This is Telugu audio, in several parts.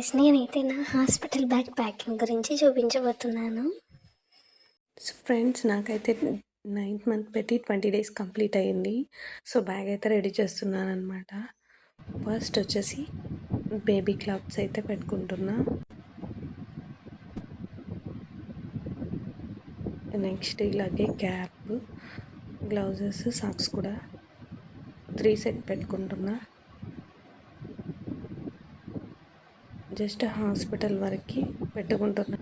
గైస్ నేనైతే నా హాస్పిటల్ బ్యాగ్ ప్యాకింగ్ గురించి చూపించబోతున్నాను. సో ఫ్రెండ్స్ నాకైతే నైన్త్ మంత్ పెట్టి ట్వంటీ డేస్ కంప్లీట్ అయ్యింది. సో బ్యాగ్ అయితే రెడీ చేస్తున్నాను అనమాట ఫస్ట్ వచ్చేసి బేబీ క్లాత్స్ అయితే పెట్టుకుంటున్నా. నెక్స్ట్ ఇలాగే క్యాప్ గ్లౌజెస్ సాక్స్ కూడా త్రీ సెట్ పెట్టుకుంటున్నా. జస్ట్ హాస్పిటల్ వరకు పెట్టుకుంటున్నా.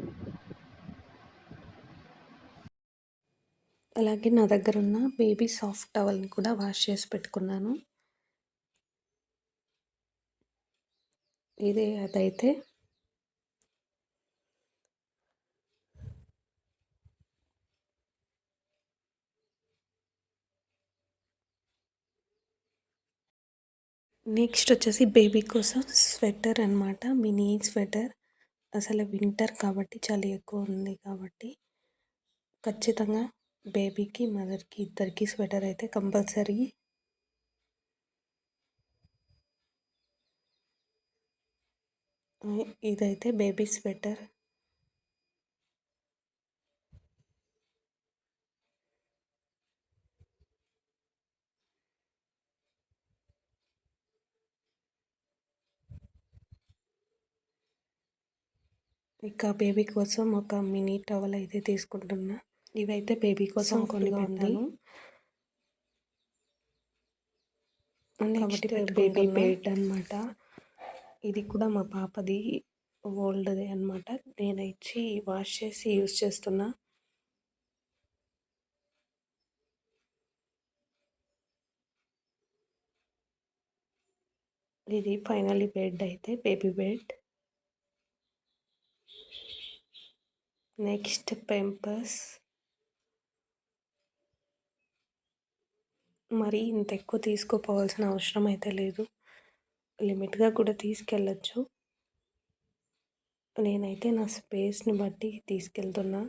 అలాగే నా దగ్గర ఉన్న బేబీ సాఫ్ట్ టవల్ని కూడా వాష్ చేసి పెట్టుకున్నాను. ఇదే అదైతే నెక్స్ట్ వచ్చేసి బేబీ కోసం స్వెటర్ అనమాట మినీ స్వెటర్. అసలు వింటర్ కాబట్టి చలి ఎక్కువ ఉంది కాబట్టి ఖచ్చితంగా బేబీకి మదర్కి ఇద్దరికి స్వెటర్ అయితే కంపల్సరీ. ఇదైతే బేబీ స్వెటర్. ఇక బేబీ కోసం ఒక మినీ టవల్ అయితే తీసుకుంటున్నా. ఇవైతే బేబీ కోసం కొన్ని పెట్టాను. కాబట్టి బేబీ బెడ్ అనమాట ఇది కూడా మా పాపది ఓల్డ్ది అనమాట నేను ఇచ్చి వాష్ చేసి యూస్ చేస్తున్నా. ఇది ఫైనల్లీ బెడ్ అయితే బేబీ బెడ్. Next pampers. మరి ఇంత ఎక్కువ తీసుకుపోవాల్సిన అవసరం అయితే లేదు. లిమిట్గా కూడా తీసుకెళ్ళచ్చు. నేనైతే నా స్పేస్ని బట్టి తీసుకెళ్తున్నా.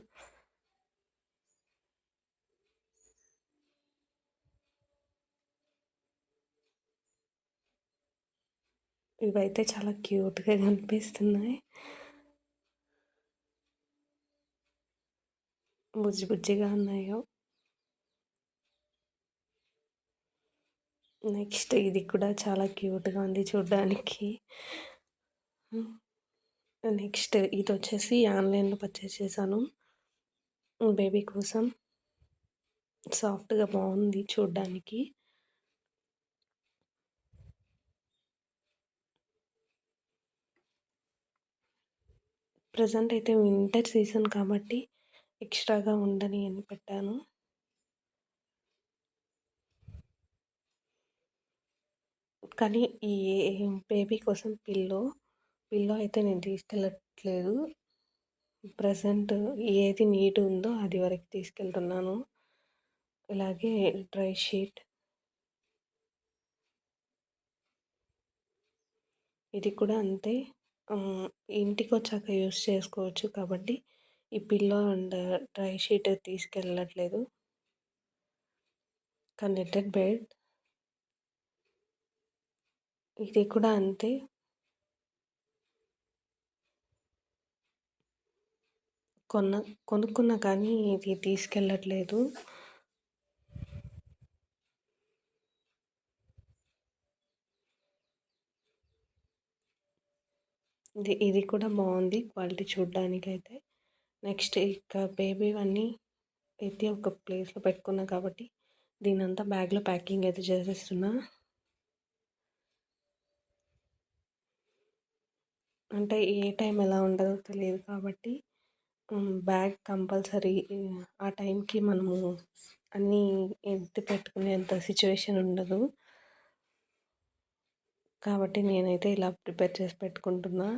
ఇవైతే చాలా క్యూట్గా కనిపిస్తున్నాయి. బుజ్జి బుజ్జిగా ఉన్నాయో. నెక్స్ట్ ఇది కూడా చాలా క్యూట్గా ఉంది చూడడానికి. నెక్స్ట్ ఇది వచ్చేసి ఆన్లైన్లో పర్చేస్ చేశాను. బేబీ కోసం. సాఫ్ట్గా బాగుంది చూడడానికి. ప్రజెంట్ అయితే వింటర్ సీజన్ కాబట్టి ఎక్స్ట్రాగా ఉండని అని పెట్టాను. కానీ ఈ బేబీ కోసం పిల్లో పిల్లో అయితే నేను తీసుకెళ్ళట్లేదు. ప్రజెంట్ ఏది నీట్ ఉందో అది వరకు తీసుకెళ్తున్నాను. ఇలాగే డ్రై షీట్. ఇది కూడా అంతే. ఇంటికి వచ్చాక యూస్ చేసుకోవచ్చు కాబట్టి ఈ pillow and dry sheet తీసుకెళ్ళట్లేదు. Connected bed. ఇది కూడా అంతే. కొన్న కొనుక్కున్నా కానీ ఇది తీసుకెళ్ళట్లేదు. ఇది ఇది కూడా బాగుంది క్వాలిటీ చూడడానికి అయితే నెక్స్ట్ ఇక బేబీ అన్నీ అయితే ఒక ప్లేస్లో పెట్టుకున్నా కాబట్టి దీని అంతా బ్యాగ్లో ప్యాకింగ్ అయితే చేసేస్తున్నా. అంటే ఏ టైం ఎలా ఉండదో తెలియదు కాబట్టి బ్యాగ్ కంపల్సరీ ఆ టైంకి మనము అన్నీ ఎత్తి పెట్టుకునేంత సిచ్యువేషన్ ఉండదు. కాబట్టి నేనైతే ఇలా ప్రిపేర్ చేసి పెట్టుకుంటున్నా.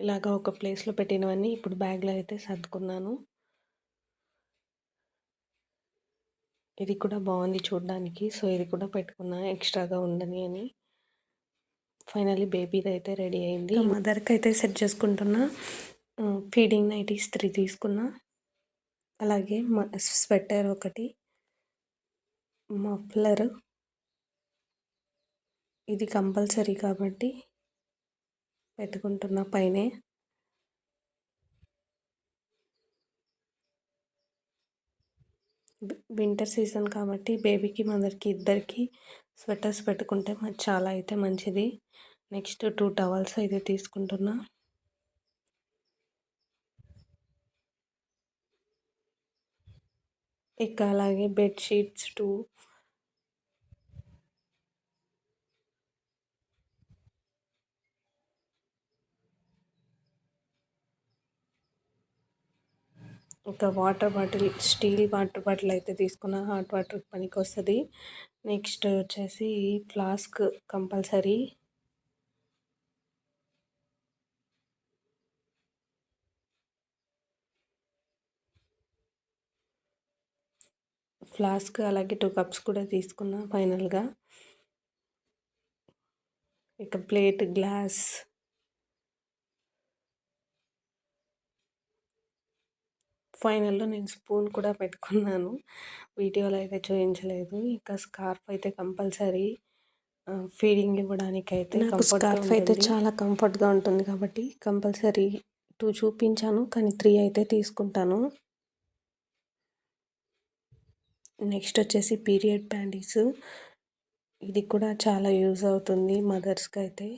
ఇలాగ ఒక ప్లేస్లో పెట్టినవన్నీ ఇప్పుడు బ్యాగ్లో అయితే సర్దుకున్నాను. ఇది కూడా బాగుంది చూడడానికి. సో ఇది కూడా పెట్టుకున్నా ఎక్స్ట్రాగా ఉండని అని. ఫైనల్లీ బేబీది అయితే రెడీ అయింది. మదర్కి అయితే సెట్ చేసుకుంటున్నా. ఫీడింగ్ నైటీస్ త్రీ తీసుకున్నా. అలాగే స్వెటర్ ఒకటి. మఫ్లర్. ఇది కంపల్సరీ కాబట్టి పెట్టుకుంటున్నా పైనే. వింటర్ సీజన్ కాబట్టి బేబీకి మదర్కి ఇద్దరికి స్వెటర్స్ పెట్టుకుంటే చాలా అయితే మంచిది. నెక్స్ట్ టూ టవల్స్ అయితే తీసుకుంటున్నా. ఇక అలాగే బెడ్షీట్స్ టూ ఒక water bottle steel water bottle అయితే తీసుకున్న హాట్ వాటర్ పనికి వస్తుంది నెక్స్ట్ వచ్చేసి ఫ్లాస్క్ కంపల్సరీ. ఫ్లాస్క్ అలాగే టూ కప్స్ కూడా తీసుకున్నా ఫైనల్గా. ఇక ప్లేట్ గ్లాస్ ఫైనల్లో నేను స్పూన్ కూడా పెట్టుకున్నాను. వీడియోలో అయితే చూపించలేదు ఇంకా స్కార్ఫ్ అయితే కంపల్సరీ ఫీడింగ్ ఇవ్వడానికి అయితే స్కార్ఫ్ అయితే చాలా కంఫర్ట్గా ఉంటుంది కాబట్టి కంపల్సరీ టూ చూపించాను కానీ త్రీ అయితే తీసుకుంటాను. నెక్స్ట్ వచ్చేసి పీరియడ్ ప్యాంటీస్. ఇది కూడా చాలా యూజ్ అవుతుంది మదర్స్కి అయితే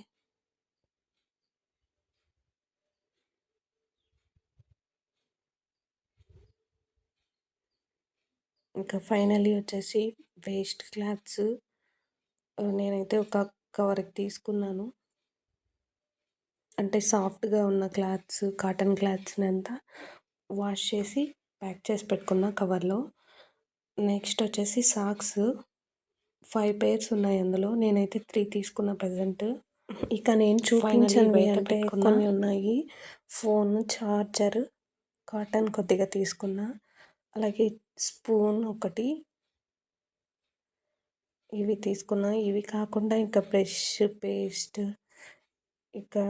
ఇంకా ఫైనలీ వచ్చేసి వేస్ట్ క్లాత్స్ నేనైతే ఒక కవర్కి తీసుకున్నాను. అంటే సాఫ్ట్గా ఉన్న క్లాత్స్ కాటన్ క్లాత్స్ని అంతా వాష్ చేసి ప్యాక్ చేసి పెట్టుకున్న కవర్లో. నెక్స్ట్ వచ్చేసి సాక్స్. ఫైవ్ పేర్స్ ఉన్నాయి అందులో. నేనైతే త్రీ తీసుకున్న ప్రజెంట్. ఇక నేను చూపించండి అంటే కొన్ని ఉన్నాయి. ఫోన్ చార్జర్ కాటన్ కొద్దిగా తీసుకున్నా. అలాగే స్పూన్ ఒకటి. ఇవి తీసుకున్నా ఇవి కాకుండా ఇంకా బ్రష్ పేస్ట్ ఇంకా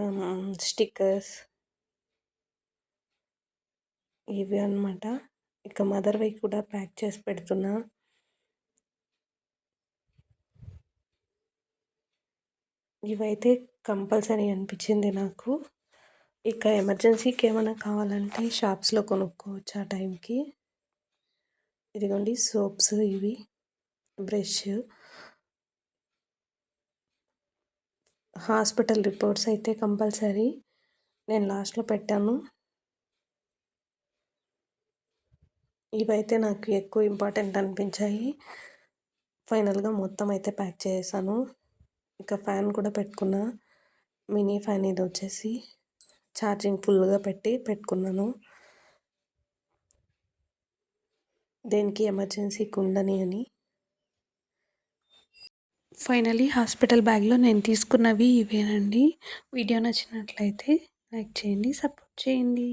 స్టిక్కర్స్. ఇవి అనమాట ఇక మదర్వి కూడా ప్యాక్ చేసి పెడుతున్నా. ఇవైతే కంపల్సరీ అనిపించింది నాకు. ఇక ఎమర్జెన్సీకి ఏమైనా కావాలంటే షాప్స్లో కొనుక్కోవచ్చు ఆ టైంకి. ఇదిగోండి సోప్స్ ఇవి బ్రష్. హాస్పిటల్ రిపోర్ట్స్ అయితే కంపల్సరీ నేను లాస్ట్లో పెట్టాను. ఇవైతే నాకు ఎక్కువ ఇంపార్టెంట్ అనిపించాయి. ఫైనల్గా మొత్తం అయితే ప్యాక్ చేసాను. ఇంకా ఫ్యాన్ కూడా పెట్టుకున్నా. మినీ ఫ్యాన్ ఇది వచ్చేసి ఛార్జింగ్ ఫుల్గా పెట్టి పెట్టుకున్నాను. దేనికి ఎమర్జెన్సీకి ఉండని అని. ఫైనలీ హాస్పిటల్ బ్యాగ్లో నేను తీసుకున్నవి ఇవేనండి. వీడియో నచ్చినట్లయితే లైక్ చేయండి సపోర్ట్ చేయండి.